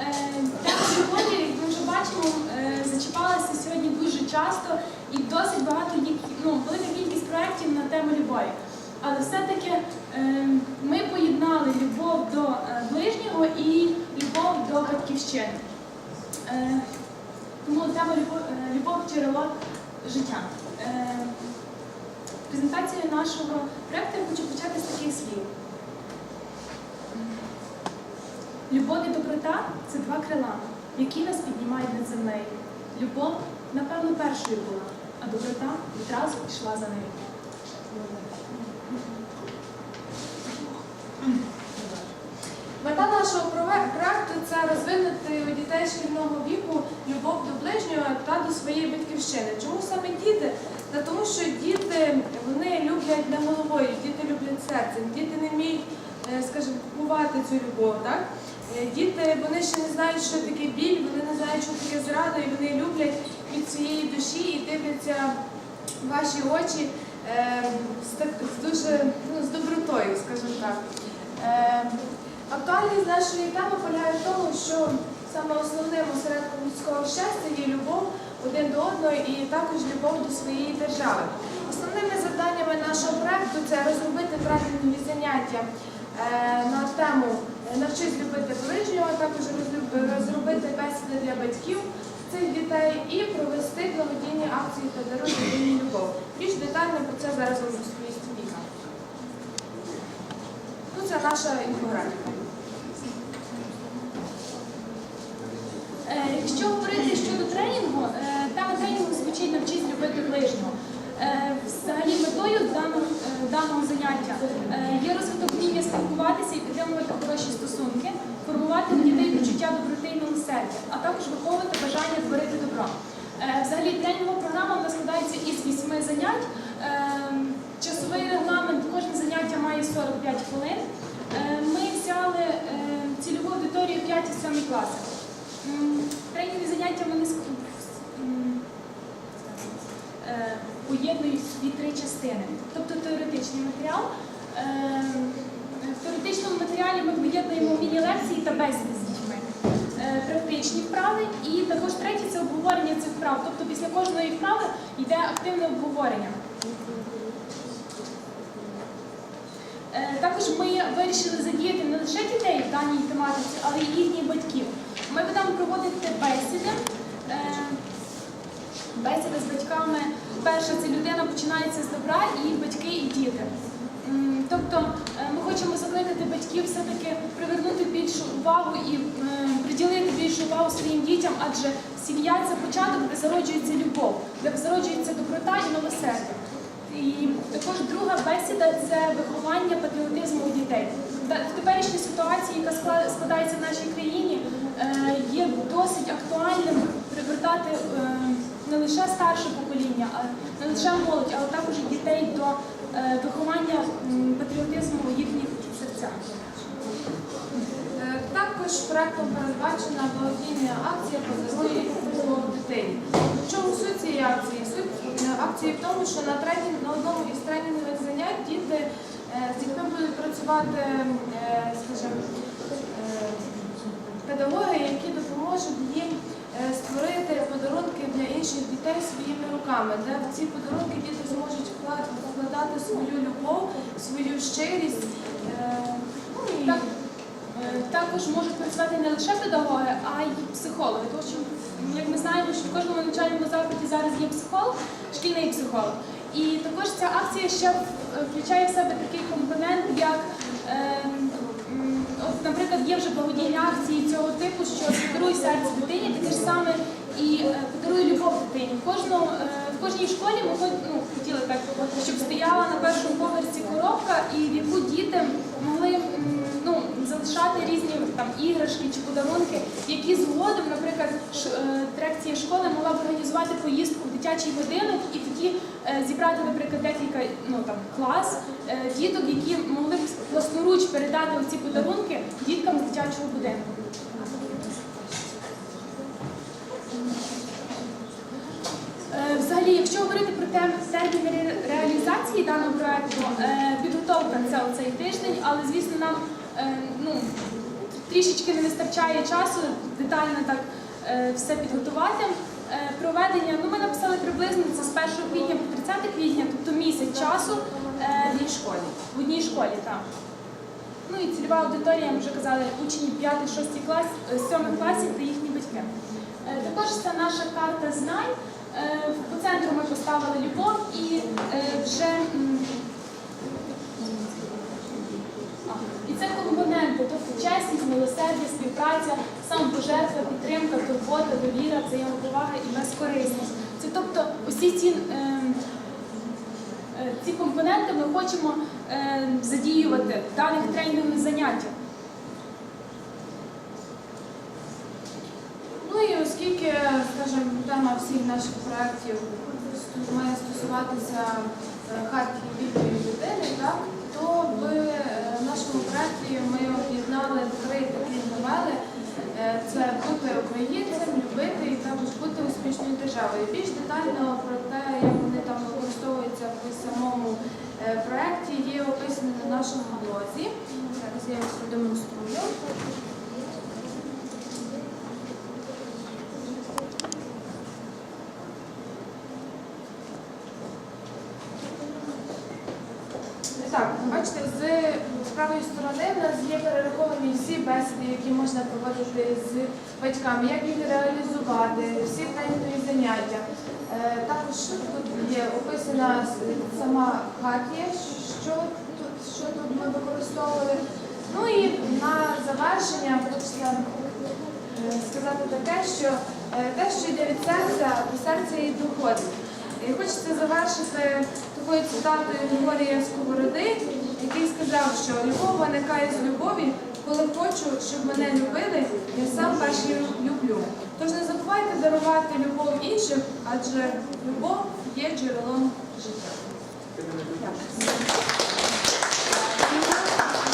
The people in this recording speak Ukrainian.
Е, Тема любові, як ми вже бачимо, е, зачіпалася сьогодні дуже часто і досить багато ну, велика кількість проєктів на тему любові. Але все-таки е, ми поєднали любов до ближнього і любов до батьківщини. Тому тема любов, джерело життя. Презентацію нашого проєкту я хочу почати з таких слів. Любов і доброта це два крила, які нас піднімають над землею. Любов, напевно, першою була, а доброта відразу пішла за нею. Мета нашого проекту це розвинути у дітей шкільного віку любов до ближнього та до своєї батьківщини. Чому саме діти? Та тому, що діти вони люблять не головою, діти люблять серцем, діти не вміють, е, скажімо, купувати цю любов. Так? Е, Діти вони ще не знають, що таке біль, вони не знають, що таке зрада, і вони люблять від своєї душі і дивляться ваші очі е, з, з дуже ну, з добротою, скажімо так. Е, Актуальність нашої теми полягає в тому, що саме основним осередком людського щастя є любов один до одного і також любов до своєї держави. Основними завданнями нашого проекту це розробити правильні заняття на тему навчись любити ближнього, також розробити бесіди для батьків цих дітей і провести благодійні акції та дарувати їм любов. Більш детально про це зараз вам розповість Віка. Ну, це наша інфографіка. Е, Якщо говорити щодо тренінгу, е, тема тренінгу звучить навчись любити ближнього. Е, Взагалі метою даного, е, даного заняття е, є розвиток вміння спілкуватися і підтримувати хороші стосунки, формувати у дітей почуття доброти і а також виховувати бажання творити добро. Взагалі тренінгова програма в нас складається із вісьми занять. Часовий регламент, кожне заняття має 45 хвилин. Ми взяли цільову аудиторію 5-7 класи. М, Тренінгові заняття вони поєднують в три частини. Тобто теоретичний матеріал. Е, В теоретичному матеріалі ми поєднуємо міні-лекції та бесіди з дітьми. Е, Практичні вправи і також третє це обговорення цих вправ. Тобто після кожної вправи йде активне обговорення. Е, Також ми вирішили задіяти не лише дітей в даній тематиці, але й їхніх батьків. Ми будемо проводити бесіди. Бесіда з батьками. Перша це людина починається з добра, і батьки, і діти. Тобто е, ми хочемо закликати батьків все-таки привернути більшу увагу і приділити більшу увагу своїм дітям, адже сім'я це початок, де зароджується любов, де зароджується доброта і милосердя. І також друга бесіда це виховання патріотизму у дітей. В теперішній ситуації, яка скла- складається в нашій країні, е, є досить актуальним привертати е, не лише старше покоління, а не лише молодь, але також і дітей до е, виховання патріотизму у їхніх серцях. Е, Також проектом передбачена благодійна акція «Подаруй любов дитині». В чому суть цієї акції? Суть е, акції в тому, що на тренінг на одному із тренінгових занять діти з дітьми будуть працювати, скажімо, педагоги, які допоможуть їм створити дітей своїми руками, де в ці подарунки діти зможуть вклад- вкладати свою любов, свою щирість. е, ну, Так, е, також можуть працювати не лише педагоги, а й психологи. Тому що, як ми знаємо, що в кожному навчальному закладі зараз є психолог, шкільний психолог. І також ця акція ще включає в себе такий компонент, як, е, наприклад, є вже благодійні акції цього типу, що подаруй серце дитині, таке ж саме і е, подаруй любов дитині. В, кожному, е, в кожній школі ми ну, хотіли так, щоб стояла на першому поверсі коробка, і в яку діти могли ну, залишати різні там іграшки чи подарунки, які згодом, наприклад, ш, е, дирекція школи могла б організувати поїздку в дитячий будинок і тоді е, зібрати, наприклад, декілька ну там клас діток, які могли б власноруч передати ці подарунки діткам з дитячого будинку. Е, Взагалі, якщо говорити про терміни ре- реалізації даного проекту, е, підготовка це оцей тиждень, але звісно нам е, ну, трішечки не вистачає часу детально так е, все підготувати. Проведення, ну ми написали приблизно це з 1 квітня по 30 квітня, тобто місяць часу В одній школі. в одній школі, так. Ну і цільова аудиторія, ми вже казали, учні 5-6 клас, 7 класів та їхні батьки. Також це наша карта знань. Е, По центру ми поставили любов і е, вже і це компоненти, тобто чесність, милосердя, співпраця, самопожертва, підтримка, турбота, довіра, взаємоповага і безкорисність. Це тобто усі ці. ем, Е, Ці компоненти ми хочемо е, задіювати в даних тренінгових заняттях. Ну і оскільки, скажімо, тема всіх наших проєктів має стосуватися е, хартії вільної людини, так, то в е, нашому проєкті ми об'єднали три такі новели. Е, Це бути українцем, любити і також бути успішною державою. Більш детально про те, як вони там використовуються в самому проєкті, є описано на нашому блозі. Зараз я вас продемонструю. Так, бачите, з правої сторони в нас є перераховані всі бесіди, які можна проводити з батьками, як їх реалізувати, всі тренінгові заняття. Е, Також тут є описана сама хатія, що тут, що тут ми використовували. Ну і на завершення хочеться е, сказати таке, що е, те, що йде від серця, до серця і доходить. І хочеться завершити такою цитатою Григорія Сковороди, який сказав, що любов виникає з любові, коли хочу, щоб мене любили, я сам перший люблю. Тож не забувайте дарувати любов іншим, адже любов є джерелом життя.